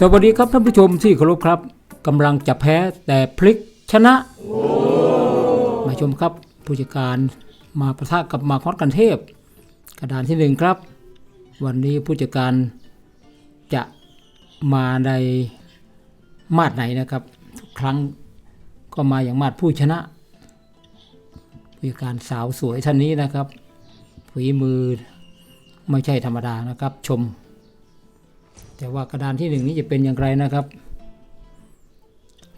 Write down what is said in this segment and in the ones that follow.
สวัสดีครับท่านผู้ชมที่เคารพครับกำลังจะแพ้แต่พลิกชนะ มาชมครับผู้จัดการมาประทะกับมาคอสกันเทพ กระดานที่หนึ่งครับ วันนี้ผู้จัดการจะมาในมาดไหนนะครับ ทุกครั้งก็มาอย่างมาดผู้ชนะผู้จัดการสาวสวยท่านนี้นะครับฝีมือไม่ใช่ธรรมดานะครับชม แต่ว่ากระดานที่หนึ่งนี้จะเป็นอย่างไรนะครับ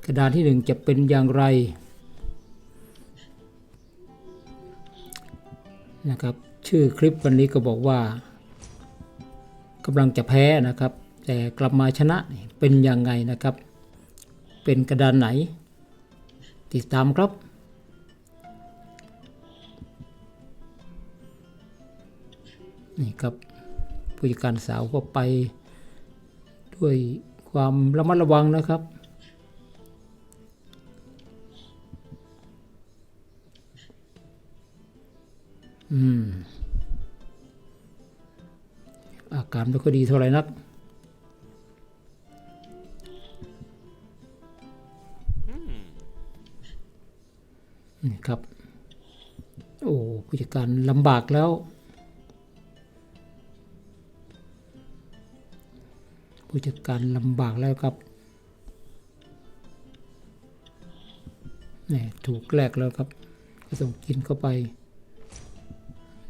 กระดานที่หนึ่งจะเป็นอย่างไรนะครับชื่อคลิปวันนี้ก็บอกว่ากำลังจะแพ้นะครับ แต่กลับมาชนะเป็นยังไงนะครับ เป็นกระดานไหน ติดตามครับนี่ครับผู้จัดการสาวก็ไป ด้วยความระมัดระวังนะครับ อืม อาการไม่ค่อยดีเท่าไหร่นักนี่ครับ โอ้ผู้จัดการลำบากแล้ว ผู้จัดการลำบากแล้วครับนี่ถูกแลกแล้วครับก็ต้องกินเข้าไป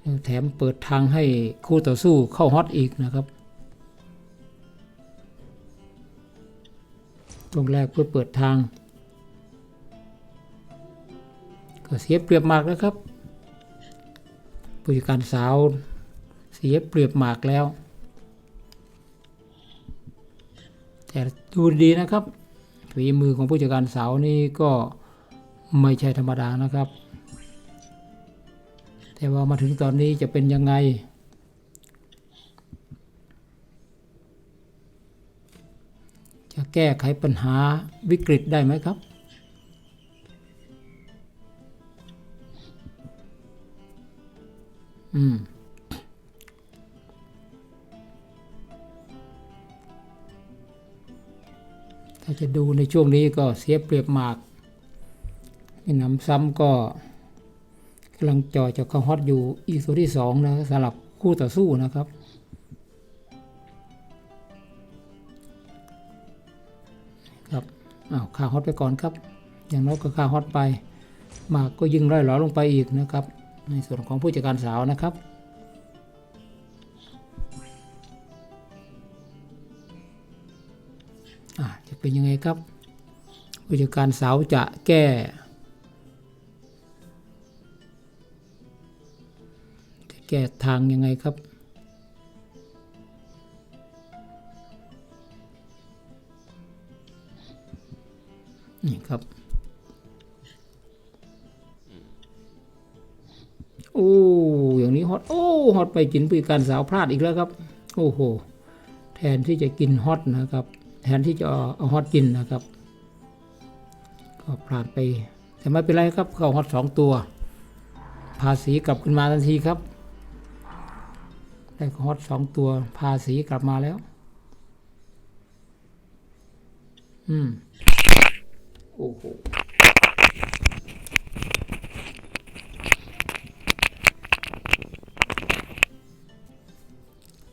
แล้วแถมเปิดทางให้คู่ต่อสู้เข้าฮอตอีกนะครับตรงแรกเพื่อเปิดทาง ก็เสียเปรียบมากแล้วครับผู้จัดการสาวเสียเปรียบมากแล้ว แต่ดูดีนะครับฝีมือของผู้จัดการสาวนี่ก็ไม่ใช่ธรรมดานะครับ แต่ว่ามาถึงตอนนี้จะเป็นยังไง จะแก้ไขปัญหาวิกฤตได้ไหมครับาจะดูในช่วงนี้ก็เสียเปรียบมากมีหนำซ้ำก็กำลังจ่อจะเข้าฮอตอยู่อีกตัวที่สองนะสำหรับคู่ต่อสู้นะครับครับอ้าวค่าฮอตไปก่อนครับ อย่างน้อยก็ค่าฮอตไป มากก็ยิงร่อยหลอลงไปอีกนะครับ ในส่วนของผู้จัดการสาวนะครับ เป็นยังไงครับผู้จัดการสาวจะแก้ จะแก้ทางยังไงครับนี่ครับ โอ้อย่างนี้ฮอต โอ้ฮอตไปกินผู้จัดการสาวพลาดอีกแล้วครับ โอ้โห แทนที่จะกินฮอตนะครับ แทนที่จะเอาฮอตกินนะครับก็พลาดไป แต่ไม่เป็นไรครับเขาฮอตสองตัว ภาษีกลับขึ้นมาทันทีครับได้ฮอตสองตัว ภาษีกลับมาแล้ว อืมโอ้โห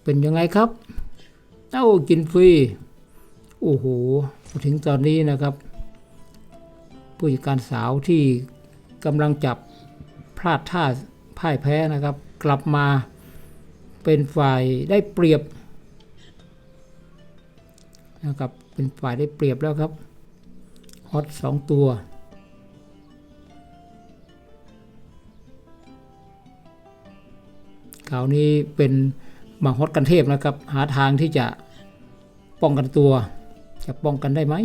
เป็นยังไงครับ เอ้ากินฟรี โอ้โหถึงตอนนี้นะครับ ผู้จัดการสาวที่กำลังจับพลาดท่าพ่ายแพ้นะครับ กลับมาเป็นฝ่ายได้เปรียบนะครับเป็นฝ่ายได้เปรียบแล้วครับฮอตสองตัวคราวนี้เป็นมาฮอตกันเทพนะครับ หาทางที่จะป้องกันตัว จะป้องกันได้ไหม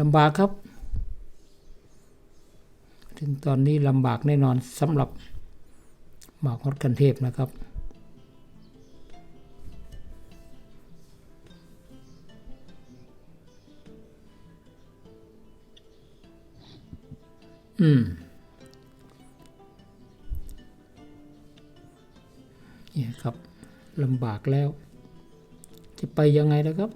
ลำบากครับ ถึงตอนนี้ลำบากแน่นอนสำหรับหมากฮอตกันเทพนะครับอืมากแล้ว จะไปยังไงนะครับ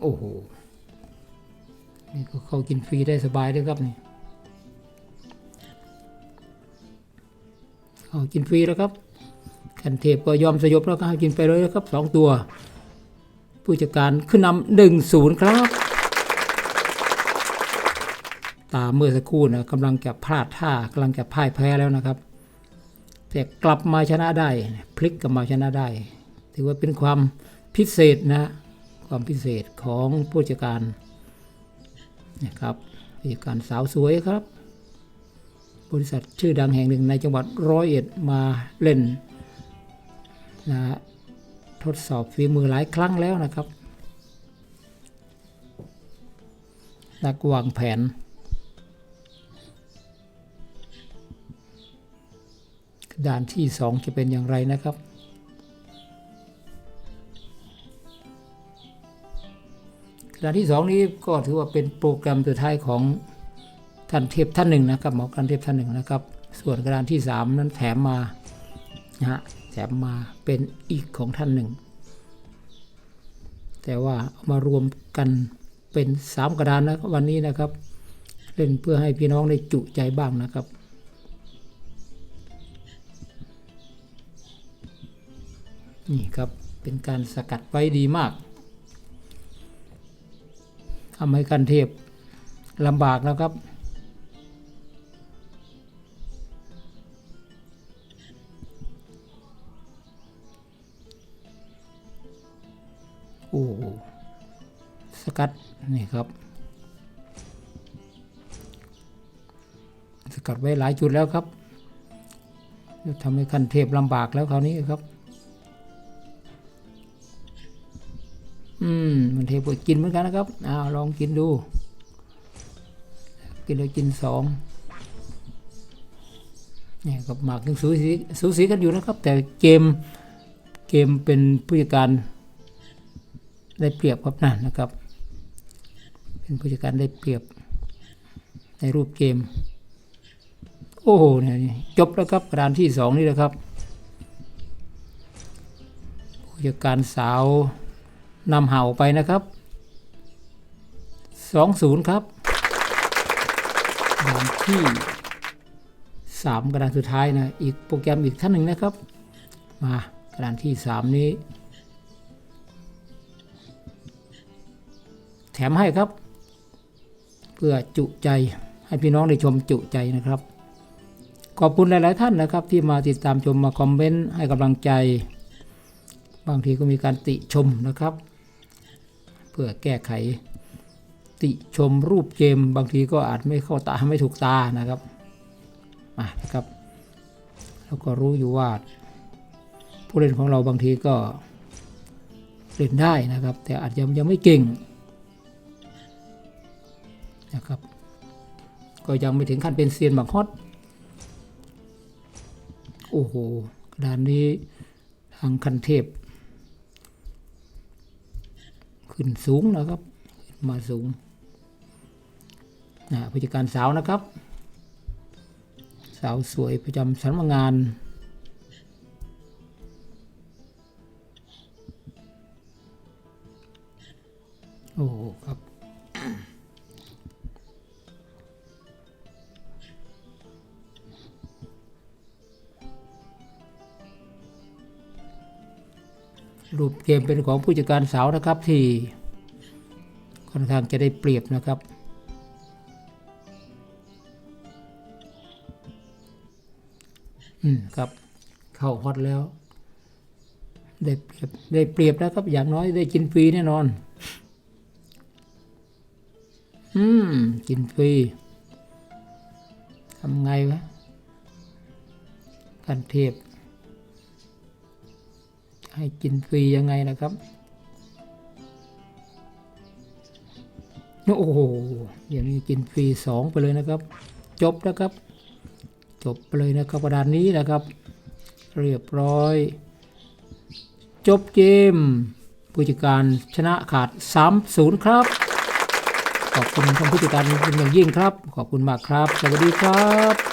โอ้โห นี่ก็เขากินฟรีได้สบายด้วยครับนี่เขากินฟรีแล้วครับขันเทพก็ยอมสยบแล้วก็ให้กินไปเลยนะครับสองตัว ผู้จัดการขึ้นนำหนึ่งศูนย์ครับ ตามเมื่อสักครู่นะกำลังจะพลาดท่ากำลังจะพ่ายแพ้แล้วนะครับ แต่กลับมาชนะได้ พลิกกลับมาชนะได้ ถือว่าเป็นความพิเศษนะ ความพิเศษของผู้จัดการนะครับผู้จัดการสาวสวยครับ บริษัทชื่อดังแห่งหนึ่งในจังหวัดร้อยเอ็ดมาเล่นนะฮะทดสอบฝีมือหลายครั้งแล้วนะครับ นักวางแผน ด่านที่สองจะเป็นอย่างไรนะครับ ด่านที่สองนี้ก็ถือว่าเป็นโปรแกรมสุดท้ายของท่านเทพท่านหนึ่งนะครับหมอกันเทพท่านหนึ่งนะครับ ส่วนกระดานที่สามนั้นแถมมานะฮะแถมมาเป็นอีกของท่านหนึ่ง แต่ว่ามารวมกันเป็นสามกระดานนะวันนี้นะครับ เล่นเพื่อให้พี่น้องได้จุใจบ้างนะครับ นี่ครับเป็นการสกัดไว้ดีมากทำให้กันเทพลำบากนะครับโอ้สกัดนี่ครับ สกัดไว้หลายจุดแล้วครับทำให้คันเทพลำบากแล้วคราวนี้ครับ อืมมันเทพก็กินเหมือนกันนะครับอ้าวลองกินดู กินแล้วกินสองเนี่ยกับหมากยังสูสีสูสีกันอยู่นะครับ แต่เกมเกมเป็นผู้จัดการได้เปรียบครับนั่นนะครับ เป็นผู้จัดการได้เปรียบในรูปเกม โอ้โหเนี่ยจบแล้วครับกระดานที่สองนี่แหละครับผู้จัดการสาว นำเห่าไปนะครับสองศูนย์ครับกระดานที่สามกระดานสุดท้ายนะ อีกโปรแกรมอีกท่านหนึ่งนะครับ มากระดานที่สามนี้ แถมให้ครับ เพื่อจุใจให้พี่น้องได้ชมจุใจนะครับ ขอบคุณหลาย ๆ ท่านนะครับ ที่มาติดตามชมมาคอมเมนต์ให้กำลังใจ บางทีก็มีการติชมนะครับ เพื่อแก้ไข ติชมรูปเกมบางทีก็อาจไม่เข้าตาไม่ถูกตานะครับมาครับแล้วก็รู้อยู่ว่าผู้เล่นของเราบางทีก็เล่นได้นะครับ แต่อาจจะยังไม่เก่งนะครับ ก็ยังไม่ถึงขั้นเป็นเซียนบักฮอตโอ้โหกระดานนี้ทางคันเทพ ขึ้นสูงนะครับ มาสูงนะผู้จัดการสาวนะครับ สาวสวยประจำสำนักงาน รูปเกมเป็นของผู้จัดการสาวนะครับที่ค่อนข้างจะได้เปรียบนะครับ อืมครับ เข้าฮอตแล้ว ได้เปรียบได้เปรียบนะครับ อย่างน้อยได้กินฟรีแน่นอน อืม กินฟรีทำไงวะกันเทพ ให้กินฟรียังไงนะครับโอ้โหอย่างนี้กินฟรีสองไปเลยนะครับ จบนะครับ จบไปเลยนะครับกระดานนี้นะครับ เรียบร้อย จบเกมผู้จัดการชนะขาด 3-0 ครับ ขอบคุณท่านผู้จัดการเป็นอย่างยิ่งครับ ขอบคุณมากครับ สวัสดีครับ